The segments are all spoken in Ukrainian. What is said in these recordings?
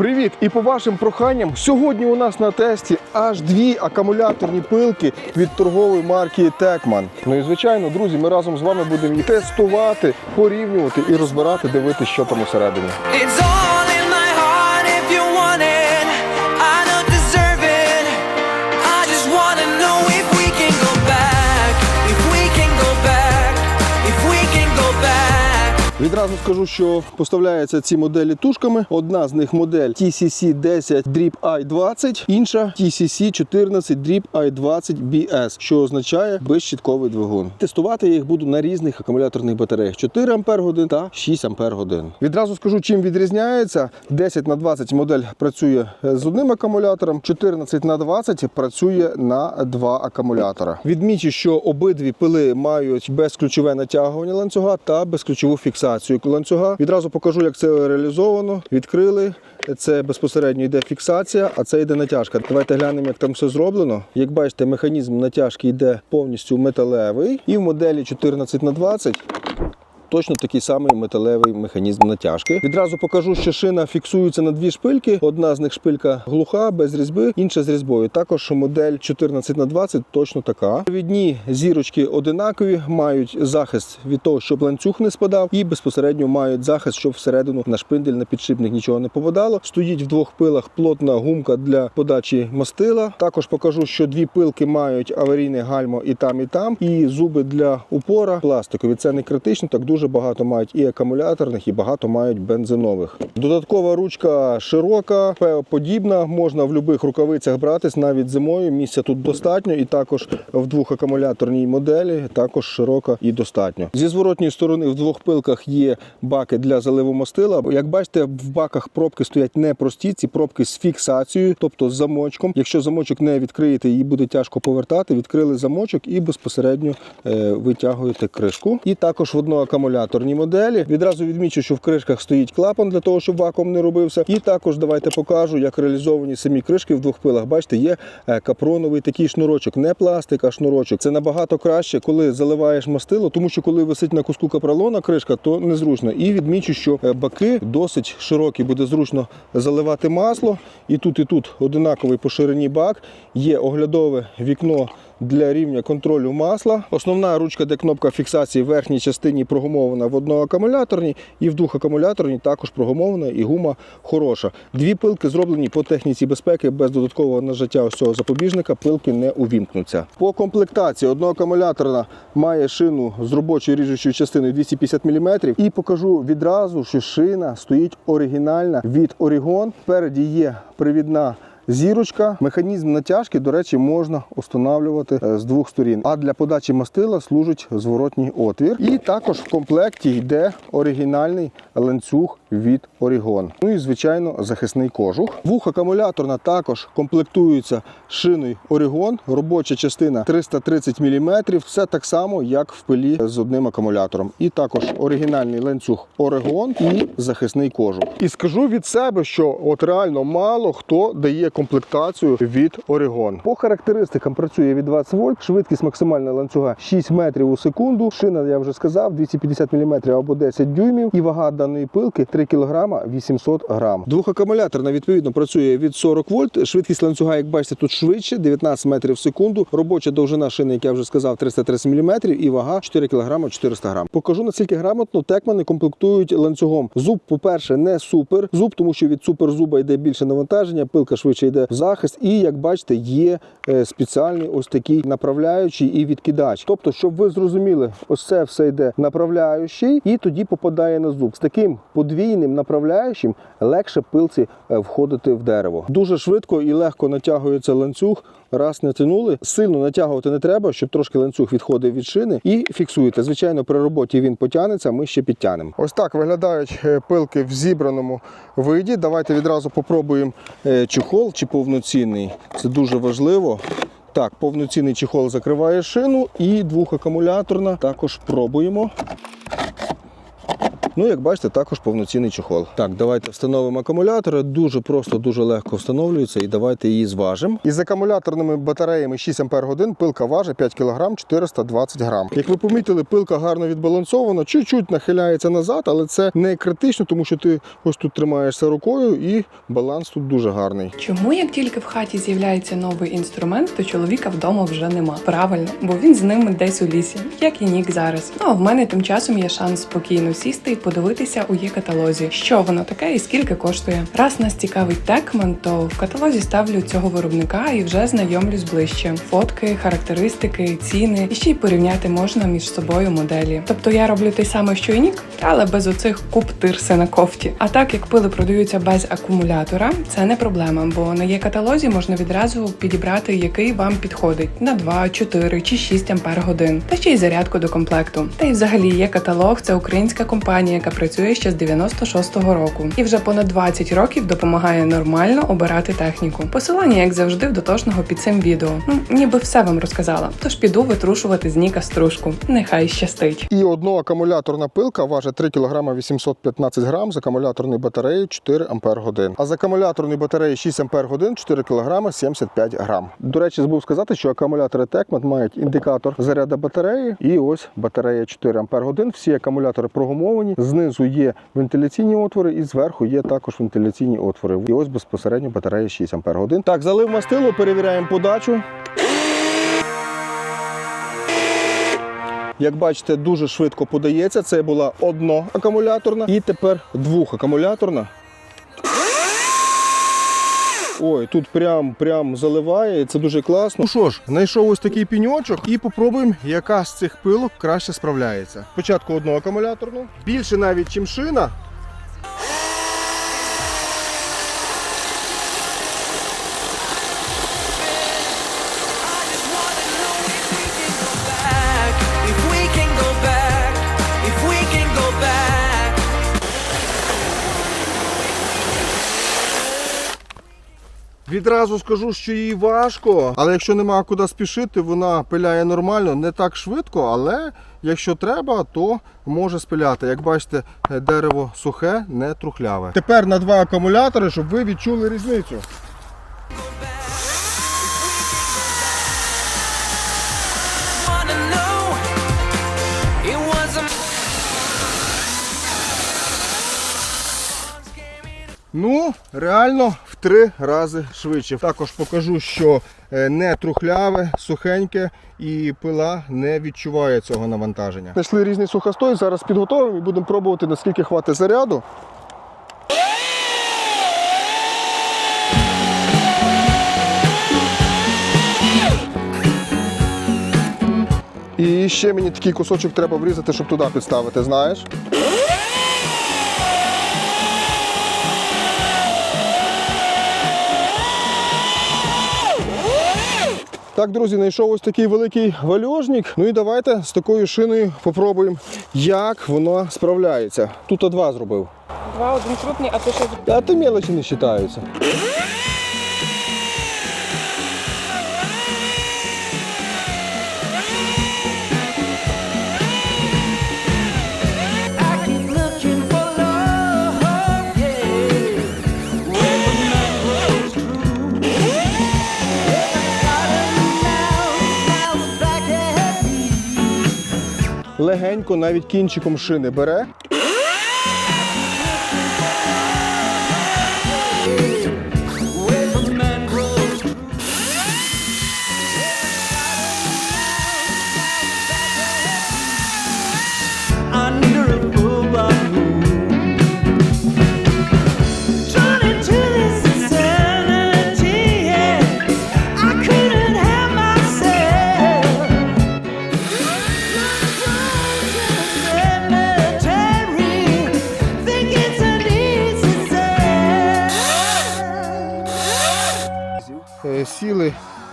Привіт! І по вашим проханням, сьогодні у нас на тесті аж дві акумуляторні пилки від торгової марки Текман. Ну і звичайно, друзі, ми разом з вами будемо тестувати, порівнювати і розбирати, дивитися, що там усередині. Відразу скажу, що поставляються ці моделі тушками. Одна з них модель TCC 10 Drip i20, інша TCC 14 Drip i20 BS, що означає безщітковий двигун. Тестувати я їх буду на різних акумуляторних батареях 4 Ампер та 6 Ампер Відразу скажу, чим відрізняється. 10 на 20 модель працює з одним акумулятором, 14 на 20 працює на два акумулятора. Відмічу, що обидві пили мають безключове натягування ланцюга та безключову фіксацію ланцюга. Відразу покажу, як це реалізовано. Відкрили. Це безпосередньо йде фіксація, а це йде натяжка. Давайте глянемо, як там все зроблено. Як бачите, механізм натяжки йде повністю металевий, і в моделі 14 на 20 Точно такий самий металевий механізм натяжки. Відразу покажу, що шина фіксується на дві шпильки. Одна з них шпилька глуха, без різьби, інша з різьбою. Також модель 14 на 20 точно така. Відні зірочки одинакові, мають захист від того, щоб ланцюг не спадав, і безпосередньо мають захист, щоб всередину на шпиндель на підшипник нічого не попадало. Стоїть в двох пилах плотна гумка для подачі мастила. Також покажу, що дві пилки мають аварійне гальмо і там, і там, і зуби для упора пластикові. Це не критично, так дуже багато мають і акумуляторних, і багато мають бензинових. Додаткова ручка широка, подібна, можна в будь-яких рукавицях братись навіть зимою. Місця тут достатньо, і також в двох акумуляторній моделі також широка і достатньо. Зі зворотньої сторони в двох пилках є баки для заливу мастила. Як бачите, в баках пробки стоять не прості, ці пробки з фіксацією, тобто з замочком. Якщо замочок не відкриєте, її буде тяжко повертати. Відкрили замочок і безпосередньо е, витягуєте кришку. І також в одного акумуляторній моделі. Відразу відмічу, що в кришках стоїть клапан для того, щоб вакуум не робився. І також давайте покажу, як реалізовані самі кришки в двох пилах. Бачите, є е, капроновий такий шнурочок, не пластик, а шнурочок. Це набагато краще, коли заливаєш мастило, тому що коли висить на куску капролона кришка, то незручно. І відмічу, що е, баки досить широкі, буде зручно заливати масло. І тут, і тут одинаковий по ширині бак. Є оглядове вікно для рівня контролю масла. Основна ручка, де кнопка фіксації в верхній частині прогумована в одноакумуляторній і в двохакумуляторній також прогумована і гума хороша. Дві пилки зроблені по техніці безпеки без додаткового нажаття ось цього запобіжника. Пилки не увімкнуться. По комплектації одноакумуляторна має шину з робочою ріжучою частиною 250 мм. І покажу відразу, що шина стоїть оригінальна від Орігон. Впереді є привідна Зірочка, механізм натяжки, до речі, можна встановлювати е, з двох сторін. А для подачі мастила служить зворотній отвір. І також в комплекті йде оригінальний ланцюг від Орігон. Ну і звичайно захисний кожух. Вух акумуляторна також комплектується шиною Орігон. Робоча частина 330 мм. Все так само, як в пилі з одним акумулятором. І також оригінальний ланцюг Орегон і захисний кожух. І скажу від себе, що от реально мало хто дає комплектацію від Орегон. По характеристикам працює від 20 вольт, швидкість максимальна ланцюга 6 метрів у секунду. Шина, я вже сказав, 250 мм або 10 дюймів. І вага даної пилки 3 кг 800 грам. Двохакумуляторна відповідно працює від 40 вольт. Швидкість ланцюга, як бачите, тут швидше 19 метрів в секунду. Робоча довжина шини, як я вже сказав, 330 мм і вага 4 кг 400 грам. Покажу наскільки грамотно текмани комплектують ланцюгом. Зуб, по-перше, не супер зуб, тому що від суперзуба йде більше навантаження, пилка швидше йде в захист. І як бачите, є е, спеціальний ось такий направляючий і відкидач. Тобто, щоб ви зрозуміли, ось це все йде направляючий і тоді попадає на зуб. З таким подвійним направляючим легше пилці е, входити в дерево. Дуже швидко і легко натягується ланцюг. Раз натягнули, сильно натягувати не треба, щоб трошки ланцюг відходив від шини і фіксуєте. Звичайно, при роботі він потягнеться, ми ще підтягнемо. Ось так виглядають е, пилки в зібраному виді. Давайте відразу попробуємо е, чехол чи повноцінний. Це дуже важливо. Так, повноцінний чехол закриває шину і двохакумуляторна. Також пробуємо. Ну, як бачите, також повноцінний чохол. Так, давайте встановимо акумулятори. Дуже просто, дуже легко встановлюється і давайте її зважимо. Із акумуляторними батареями 6 Ах пилка важить 5 кг 420 грам. Як ви помітили, пилка гарно відбалансована, чуть-чуть нахиляється назад, але це не критично, тому що ти ось тут тримаєшся рукою і баланс тут дуже гарний. Чому як тільки в хаті з'являється новий інструмент, то чоловіка вдома вже нема? Правильно, бо він з ними десь у лісі, як і нік зараз. Ну а в мене тим часом є шанс спокійно сісти і подивитися у є каталозі, що воно таке і скільки коштує. Раз нас цікавить Текман, то в каталозі ставлю цього виробника і вже знайомлюсь ближче. Фотки, характеристики, ціни і ще й порівняти можна між собою моделі. Тобто я роблю те саме, що і нік, але без оцих куб тирси на кофті. А так як пили продаються без акумулятора, це не проблема, бо на є каталозі можна відразу підібрати, який вам підходить на 2, 4 чи 6 ампер годин, та ще й зарядку до комплекту. Та й взагалі є каталог. Це українська компанія, яка працює ще з 96-го року, і вже понад 20 років допомагає нормально обирати техніку. Посилання, як завжди, в дотошного під цим відео. Ну ніби все вам розказала. Тож піду витрушувати з ніка стружку. Нехай щастить. І одна акумуляторна пилка важить 3 кг 815 грам з акумуляторної батареї 4 Ампер годин. А з акумуляторної батареї 6 Ампер годин 4 кг 75 грам. До речі, забув сказати, що акумулятори Tecmat мають індикатор заряду батареї. І ось батарея 4 Ампер годин. Всі акумулятори прогумовані. Знизу є вентиляційні отвори, і зверху є також вентиляційні отвори. І ось безпосередньо батарея 6 Ампер. Так, залив мастило, перевіряємо подачу. Як бачите, дуже швидко подається. Це була одно акумуляторна і тепер двохакумуляторна. Ой, тут прям прям заливає, це дуже класно. Ну що ж, знайшов ось такий піньочок і попробуємо, яка з цих пилок краще справляється. Спочатку одну акумуляторну, більше навіть, чим шина. Відразу скажу, що їй важко, але якщо нема куди спішити, вона пиляє нормально, не так швидко, але якщо треба, то може спиляти. Як бачите, дерево сухе, не трухляве. Тепер на два акумулятори, щоб ви відчули різницю. Ну, реально три рази швидше. Також покажу, що е, не трухляве, сухеньке і пила не відчуває цього навантаження. Знайшли різний сухостой, зараз підготовимо і будемо пробувати, наскільки хватить заряду. І ще мені такий кусочок треба врізати, щоб туди підставити, знаєш? Так, друзі, знайшов ось такий великий вальожник. Ну і давайте з такою шиною попробуємо, як воно справляється. Тут два зробив. Два один крупний, а ти що? А ти мелочі не вважаються. Легенько, навіть кінчиком шини бере.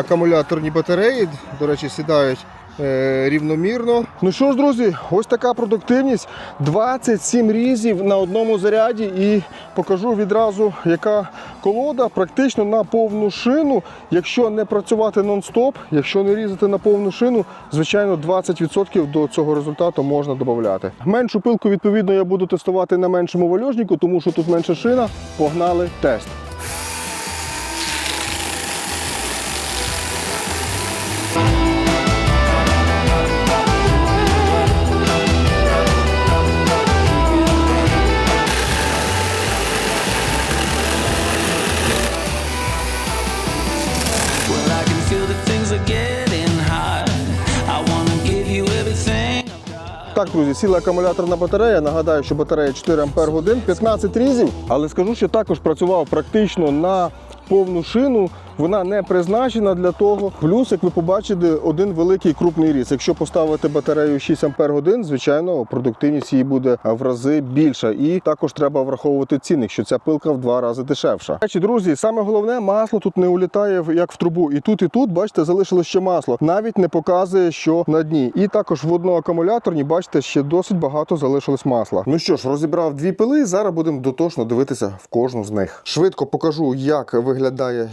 Акумуляторні батареї, до речі, сідають е, рівномірно. Ну що ж, друзі, ось така продуктивність. 27 різів на одному заряді і покажу відразу, яка Колода практично на повну шину. Якщо не працювати нон-стоп, якщо не різати на повну шину, звичайно, 20% до цього результату можна додати. Меншу пилку, відповідно, я буду тестувати на меншому вальожнику, тому що тут менша шина. Погнали тест. Так, друзі, сіла акумуляторна батарея. Нагадаю, що батарея 4 Ампер годин, 15 різів. Але скажу, що також працював практично на повну шину. Вона не призначена для того. Плюс, як ви побачите, один великий крупний різ. Якщо поставити батарею 6 Ампер годин, звичайно, продуктивність її буде в рази більша. І також треба враховувати цінник, що ця пилка в два рази дешевша. Речі, друзі, саме головне, масло тут не улітає як в трубу. І тут, і тут, бачите, залишилось ще масло. Навіть не показує, що на дні. І також в одноакумуляторній, бачите, ще досить багато залишилось масла. Ну що ж, розібрав дві пили. Зараз будемо дотошно дивитися в кожну з них. Швидко покажу, як виглядає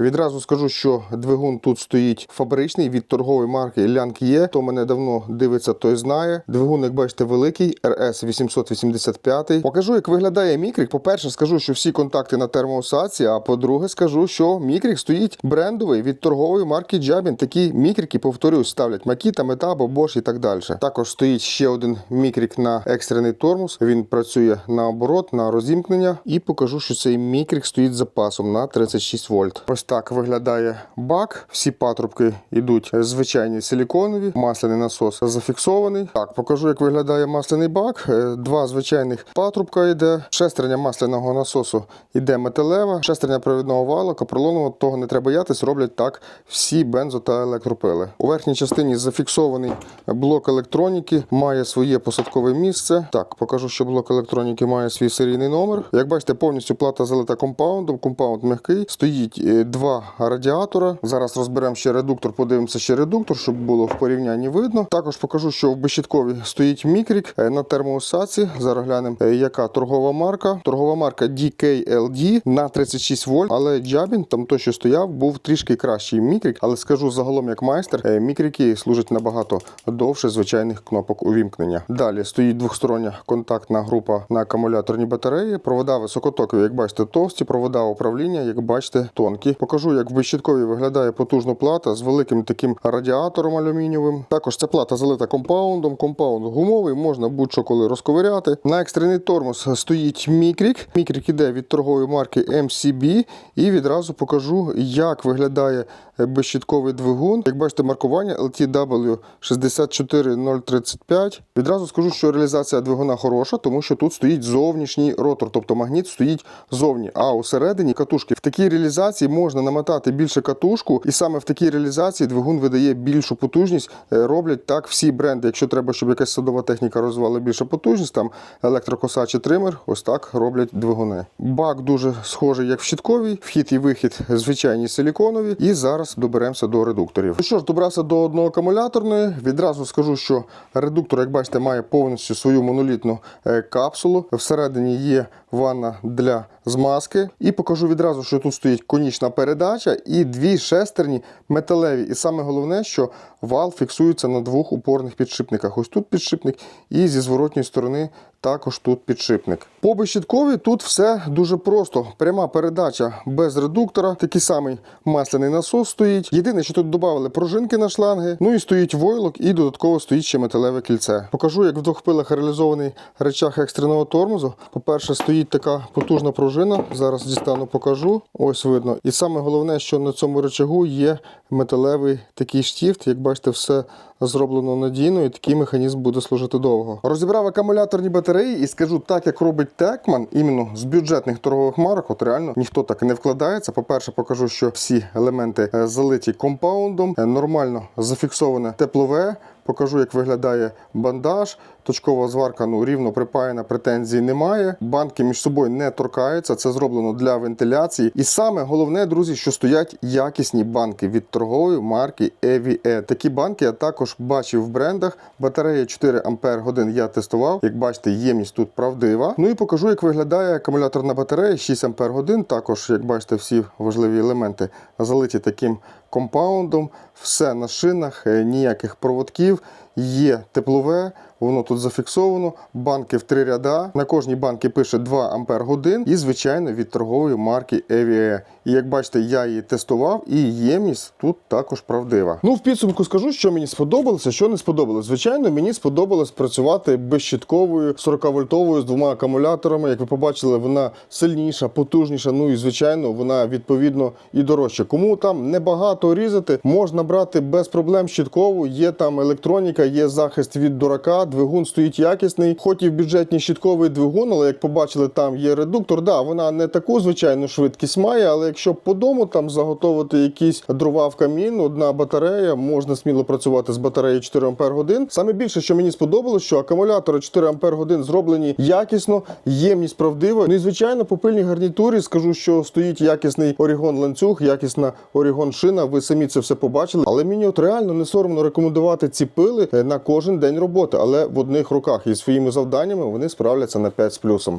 Відразу скажу, що двигун тут стоїть фабричний від торгової марки Лянк Є. Хто мене давно дивиться, той знає. Двигун, як бачите, великий RS 885. Покажу, як виглядає мікрик. По-перше, скажу, що всі контакти на термоусадці. А по-друге, скажу, що мікрик стоїть брендовий від торгової марки Jabin. Такі мікрики, повторюсь, ставлять Makita, Metabo, Bosch і так далі. Також стоїть ще один мікрик на екстрений тормоз. Він працює на оборот, на розімкнення. І покажу, що цей мікрик стоїть запасом на 36 вольт. Ось так виглядає бак. Всі патрубки йдуть звичайні силіконові. Масляний насос зафіксований. Так, покажу, як виглядає масляний бак. Е, Два звичайних патрубка йде. Шестерня масляного насосу йде металева. Шестерня провідного вала, капролонового, того не треба боятись, роблять так всі бензо та електропили. У верхній частині зафіксований блок електроніки, має своє посадкове місце. Так, покажу, що блок електроніки має свій серійний номер. Як бачите, повністю плата залита компаундом. Компаунд м'який. Стоїть е, два радіатора. Зараз розберемо ще редуктор, подивимося ще редуктор, щоб було в порівнянні видно. Також покажу, що в безщитковій стоїть мікрік е, на термоусадці. Зараз глянемо, е, яка торгова марка. Торгова марка DKLD на 36 вольт, але Джабін, там той, що стояв, був трішки кращий мікрік. Але скажу загалом, як майстер, е, мікрики служать набагато довше звичайних кнопок увімкнення. Далі стоїть двохстороння контактна група на акумуляторній батареї. Провода високотокові, як бачите, товсті, провода управління, як бачите, тонкі. Покажу, як в безщитковій виглядає потужна плата з великим таким радіатором алюмінієвим. Також ця плата залита компаундом. Компаунд гумовий, можна будь-що коли розковиряти. На екстрений тормоз стоїть мікрік. Мікрік іде від торгової марки MCB. І відразу покажу, як виглядає безщитковий двигун. Як бачите, маркування LTW 64035. Відразу скажу, що реалізація двигуна хороша, тому що тут стоїть зовнішній ротор, тобто магніт стоїть зовні. А усередині катушки. В такій реалізації можна намотати більше катушку, і саме в такій реалізації двигун видає більшу потужність. Е, Роблять так всі бренди. Якщо треба, щоб якась садова техніка розвивала більшу потужність, там електрокоса чи тример, ось так роблять двигуни. Бак дуже схожий, як в щитковій, вхід і вихід звичайні силіконові. І зараз доберемося до редукторів. Ну що ж, добрався до одноакумуляторної. Відразу скажу, що редуктор, як бачите, має повністю свою монолітну е, капсулу. Всередині є ванна для змазки. І покажу відразу, що тут стоїть конічна передача і дві шестерні металеві. І саме головне, що вал фіксується на двох упорних підшипниках. Ось тут підшипник, і зі зворотньої сторони також тут підшипник. По безщитковій тут все дуже просто. Пряма передача без редуктора, такий самий масляний насос стоїть. Єдине, що тут додали пружинки на шланги, ну і стоїть войлок, і додатково стоїть ще металеве кільце. Покажу, як в двох пилах реалізований речах екстреного тормозу. По-перше, стоїть така потужна пружина. Зараз дістану, покажу. Ось видно. І саме головне, що на цьому речагу є металевий такий штіфт. Як бачите, все зроблено надійно, і такий механізм буде служити довго. Розібрав акумуляторні батареї і скажу так, як робить Текман, іменно з бюджетних торгових марок. От реально ніхто так не вкладається. По-перше, покажу, що всі елементи е, залиті компаундом, е, нормально зафіксоване теплове. Покажу, як виглядає бандаж. Точкова зварка ну, рівно припаяна, претензій немає. Банки між собою не торкаються. Це зроблено для вентиляції. І саме головне, друзі, що стоять якісні банки від торгової марки EVE. Такі банки я також бачив в брендах. Батарея 4 Ампер я тестував. Як бачите, ємність тут правдива. Ну і покажу, як виглядає акумуляторна батарея 6 Ампер годин. Також, як бачите, всі важливі елементи залиті таким компаундом. Все на шинах, е, ніяких проводків. Є теплове, воно тут зафіксовано. Банки в три ряда. На кожній банці пише 2 Ампер годин і, звичайно, від торгової марки EVE. І як бачите, я її тестував, і ємність тут також правдива. Ну, в підсумку скажу, що мені сподобалося, що не сподобалось. Звичайно, мені сподобалось працювати безщитковою 40-вольтовою з двома акумуляторами. Як ви побачили, вона сильніша, потужніша. Ну і звичайно, вона відповідно і дорожча. Кому там небагато різати, можна брати без проблем щиткову. Є там електроніка, є захист від дурака. Двигун стоїть якісний, хоч і в бюджетній щитковий двигун, але як побачили, там є редуктор. Да, вона не таку звичайну швидкість має, але якщо по дому там заготовити якісь дрова в камін, одна батарея, можна сміло працювати з батареєю 4 Ампер годин. Саме більше, що мені сподобалось, що акумулятори 4 Ампер годин зроблені якісно, ємність правдива. Ну і звичайно, по пильній гарнітурі скажу, що стоїть якісний орігон ланцюг, якісна орігон шина. Ви самі це все побачили. Але мені от реально не соромно рекомендувати ці пили е, на кожен день роботи, але в одних руках і своїми завданнями вони справляться на 5 з плюсом.